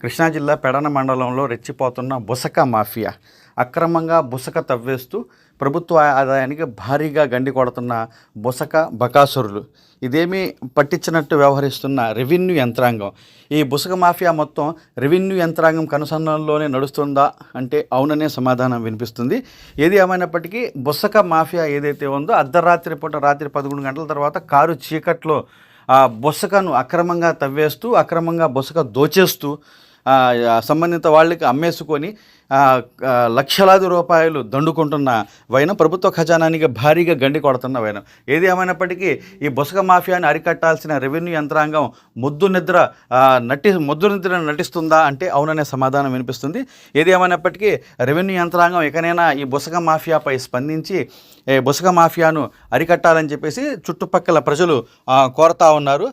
కృష్ణా జిల్లా పెడన మండలంలో రెచ్చిపోతున్న బుసక మాఫియా. అక్రమంగా బుసక తవ్వేస్తూ ప్రభుత్వ ఆదాయానికి భారీగా గండి కొడుతున్న బుసక బకాసురులు. ఇదేమీ పట్టించినట్టు వ్యవహరిస్తున్న రెవెన్యూ యంత్రాంగం. ఈ బుసక మాఫియా మొత్తం రెవెన్యూ యంత్రాంగం కనుసంధానంలోనే నడుస్తుందా అంటే అవుననే సమాధానం వినిపిస్తుంది. ఏది ఏమైనప్పటికీ బుసక మాఫియా ఏదైతే ఉందో అర్ధరాత్రి పూట రాత్రి పదకొండు గంటల తర్వాత కారు చీకట్లో ఆ బుసకను అక్రమంగా తవ్వేస్తూ అక్రమంగా బుసక దోచేస్తూ సంబంధిత వాళ్ళకి అమ్మేసుకొని లక్షలాది రూపాయలు దండుకుంటున్న వైనం ప్రభుత్వ ఖజానానికి భారీగా గండి కొడుతున్న వైనం. ఏది ఏమైనప్పటికీ ఈ బుసక మాఫియాని అరికట్టాల్సిన రెవెన్యూ యంత్రాంగం ముద్దు నిద్ర నటి ముద్దు నిద్ర నటిస్తుందా అంటే అవుననే సమాధానం వినిపిస్తుంది. ఏది ఏమైనప్పటికీ రెవెన్యూ యంత్రాంగం ఇకనైనా ఈ బుసక మాఫియాపై స్పందించి బొసక బుసక మాఫియాను అరికట్టాలని చెప్పేసి చుట్టుపక్కల ప్రజలు కోరతా ఉన్నారు.